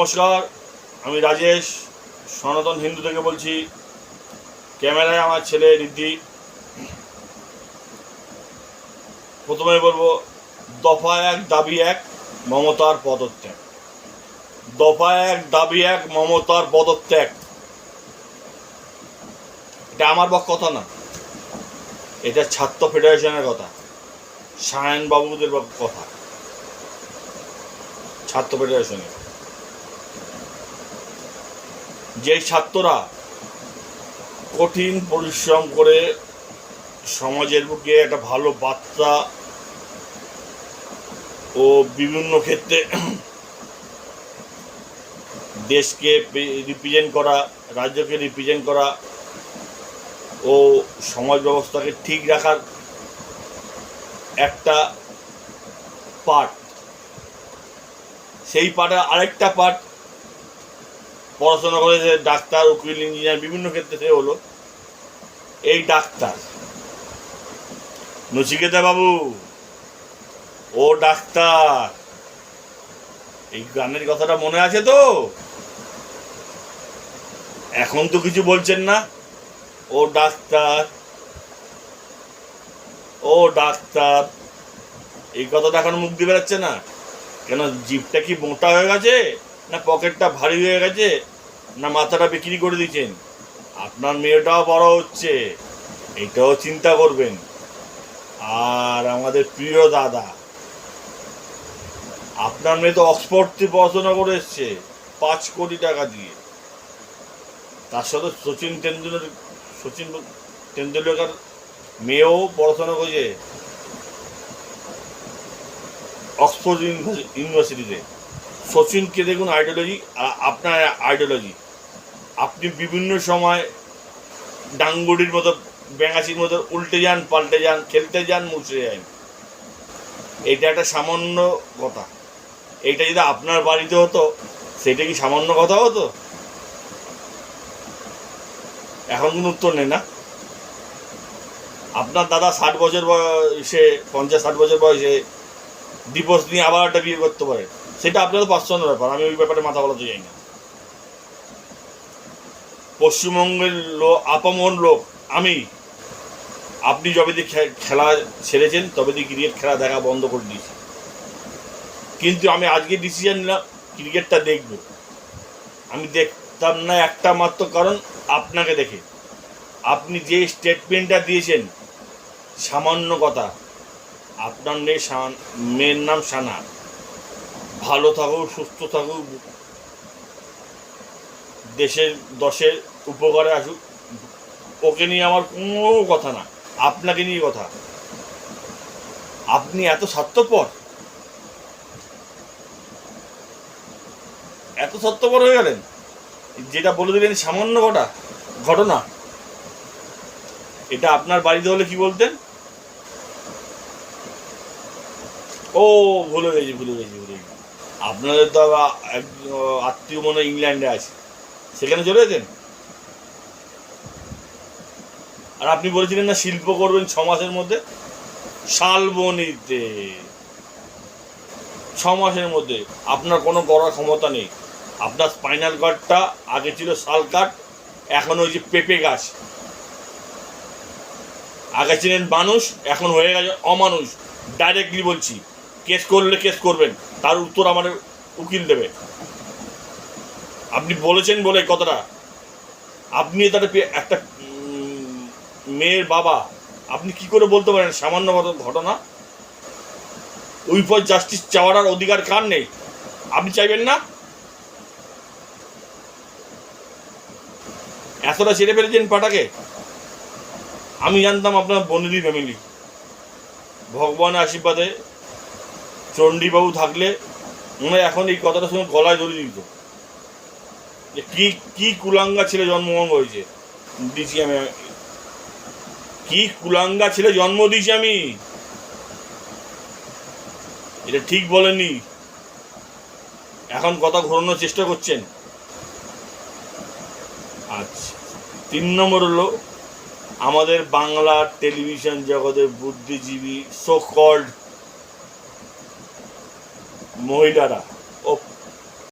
নমস্কার, আমি রাজেশ, সনাতন হিন্দু থেকে বলছি। ক্যামেরায় আমার ছেলে রিদ্ধি প্রথমে বলব, দফা এক, দাবি এক, মমতার পদত্যাগ। দফা এক, দাবি এক, মমতার পদত্যাগ। এটা আমার বক কথা না। এটা ছাত্র ফেডারেশনের কথা। সায়ন বাবুদের বক- কথা। ছাত্র ফেডারেশনের। যে ছাত্ররা কঠিন পরিশ্রম করে সমাজের বুকে একটা ভালো বার্তা ও বিভিন্ন ক্ষেত্রে দেশকে রিপ্রেজেন্ট করা, রাজ্যকে রিপ্রেজেন্ট করা ও সমাজ ব্যবস্থাকে ঠিক রাখার একটা পার্ট সেই পার্টে আরেকটা পার্ট পড়াশোনা করে যে ডাক্তার, উকিল, ইঞ্জিনিয়ার বিভিন্ন ক্ষেত্রে সে হলো। এই ডাক্তার। নচিকেতা বাবু ও ডাক্তার। এই গানের কথাটা মনে আছে তো? এখন তো কিছু বলছেন না। ও ডাক্তার। ও ডাক্তার। এই কথাটা এখন মুখ দিয়ে বেড়াচ্ছে না। কেন জিপটা কি মোটা হয়ে গেছে? না পকেটটা ভারী হয়ে গেছে, না মাথাটা বিক্রি করে দিয়েছেন আপনার মেয়েটাও বড় হচ্ছে, এটাও চিন্তা করবেন। আর আমাদের প্রিয় দাদা, আপনার মেয়ে তো অক্সফোর্ড থেকে পড়াশোনা করে এসছে, পাঁচ কোটি টাকা দিয়ে। তার সাথে সচিন তেন্ডুলকর সচিন তেন্ডুলকর মেয়েও পড়াশোনা করেছে অক্সফোর্ড ইউনিভার্সি- ইউনিভার্সিটিতে। সচিনকে দেখুন আইডিওলজি আপনার আইডিওলজি আপনি বিভিন্ন সময় ডাঙ্গুরির মতো, ব্যাঙাচির মতো উল্টে যান, পাল্টে যান, খেলতে যান, মুচড়ে যান। এটা একটা সামান্য কথা। এটা যদি আপনার বাড়িতে হতো, সেটা কি সামান্য কথা হতো? এখন কোনো উত্তর নেই না। আপনার দাদা ষাট বছর বয়সে, পঞ্চাশ ষাট বছর বয়সে ডিভোর্স নিয়ে আবার একটা বিয়ে করতে পারে। সেটা আপনাদের পার্সোনাল ব্যাপার, আমি ওই ব্যাপারে মাথা বলাতে চাই না। পশ্চিমবঙ্গের লোক আপামন লোক, আমি। আপনি যবে দিয়ে খেলা ছেড়েছেন, তবে দিয়ে ক্রিকেট খেলা দেখা বন্ধ করে দিয়েছি। কিন্তু আমি আজকে ডিসিশন নিলাম ক্রিকেটটা দেখব। আমি দেখতাম না একটা মাত্র কারণ আপনাকে দেখে। আপনি যে স্টেটমেন্টটা দিয়েছেন, সামান্য কথা, আপনার মেয়ে মেয়ের নাম সানা। ভালো থাকুক, সুস্থ থাকুক, দেশের, দশের উপকারে আসুক, ওকে নিয়ে আমার কোনো কথা না, আপনাকে নিয়ে কথা। আপনি এত স্বার্থপর। এত স্বার্থপর হয়ে গেলেন। যেটা বলে দিলেন সামান্য ঘটা ঘটনা। এটা আপনার বাড়িতে হলে কি বলতেন? ও, ভুলে গেছি ভুলে গেছি ভুলে গেছি। আপনাদের তো আত্মীয় মনে ইংল্যান্ডে আছে। সেখানে চলে যেতেন? আর আপনি বলেছিলেন না শিল্প করবেন ছ মাসের মধ্যে? শালবনিতে। ছ মাসের মধ্যে। আপনার কোনো করার ক্ষমতা নেই। আপনার স্পাইনাল কার্ডটা আগে ছিল শাল কাঠ, এখন ওই যে পেঁপে গাছ। আগে ছিলেন মানুষ, এখন হয়ে গেছে অমানুষ। ডাইরেক্টলি বলছি। কেস করলে কেস করবেন, তার উত্তর আমার উকিল দেবে। আপনি বলেছেন বলে কথাটা। আপনি তার একটা মেয়ের বাবা, আপনি কি করে বলতে পারেন সামান্য ঘটনা? ওই পর জাস্টিস চাওয়ার অধিকার কার নেই? আপনি চাইবেন না? এতটা ছেড়ে ফেলেছেন পাটাকে? আমি জানতাম আপনার বনেদি ফ্যামিলি ভগবানের আশীর্বাদে চণ্ডীবাবু থাকলে মনে এখন এই কথাটা শুনে গলায় ধরে দিত। যে কি কি কুলাঙ্গা ছেলে জন্মগ্রহণ হয়েছে দিছি আমি। কি কুলাঙ্গা ছেলে জন্ম দিয়েছি আমি? এটা ঠিক বলেনি এখন কথা ঘোরানোর চেষ্টা করছেন। আচ্ছা তিন নম্বর হলো, আমাদের বাংলার টেলিভিশন জগতের বুদ্ধিজীবী সো কল্ড মহিলারা।